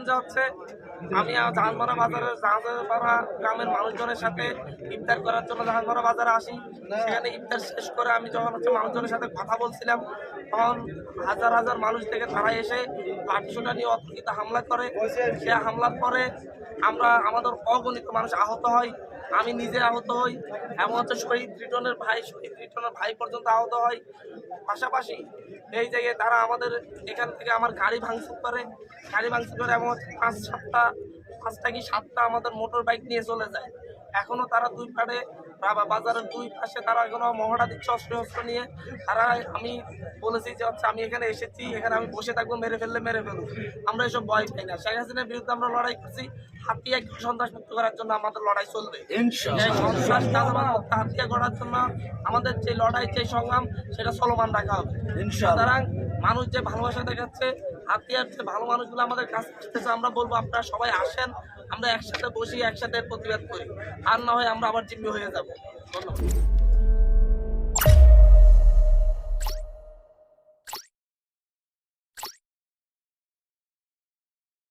যে হচ্ছে, আমি জাহানপাড়া বাজারে জাহানপাড়া গ্রামের মানুষজনের সাথে ইফতার করার জন্য জাহানপাড়া বাজারে আসি। সেখানে ইফতার শেষ করে আমি যখন হচ্ছে মানুষজনের সাথে কথা বলছিলাম তখন হাজার হাজার মানুষ থেকে তারা এসে লাঠিসোটা নিয়ে অতর্কিত হামলা করে। সে হামলার পরে আমরা আমাদের অগণিত মানুষ আহত হয় আমি নিজে আহত হই, এমন হচ্ছে শহীদ রিটনের ভাই, শহীদ রিটনের ভাই পর্যন্ত আহত হয় পাশাপাশি এই জায়গায় তারা আমাদের এখান থেকে আমার গাড়ি ভাঙচুর করে, গাড়ি ভাঙচুর করে এমন হচ্ছে পাঁচ সাতটা, পাঁচটা কি সাতটা আমাদের মোটর বাইক নিয়ে চলে যায়। এখনও তারা দুই পাড়ে বাজারের দুই পাশে তারা এখনও মহড়া দিচ্ছে অস্ত্র অস্ত্র নিয়ে। তারা আমি বলেছি যে হচ্ছে আমি এখানে এসেছি এখানে আমি বসে থাকব মেরে ফেললে মেরে ফেলব আমরা এসব ভয় পাই না। শেখ হাসিনার বিরুদ্ধে আমরা লড়াই করছি। হাতিয়া সন্ত্রাস মুক্ত করার জন্য আমাদের লড়াই চলবে। সন্ত্রাস হাতিয়া করার জন্য আমাদের যে লড়াই যে সংগ্রাম সেটা চলমান রাখা হবে। সুতরাং মানুষ যে ভালোবাসা দেখাচ্ছে, হাতিয়ার যে ভালো মানুষগুলো আমাদের কাছে আসতেছে, আমরা বলব আপনারা সবাই আসেন, আমরা একসাথে বসি, একসাথে প্রতিবাদ করি। আর না হয় আমরা আবার জিম্মি হয়ে যাব। ধন্যবাদ।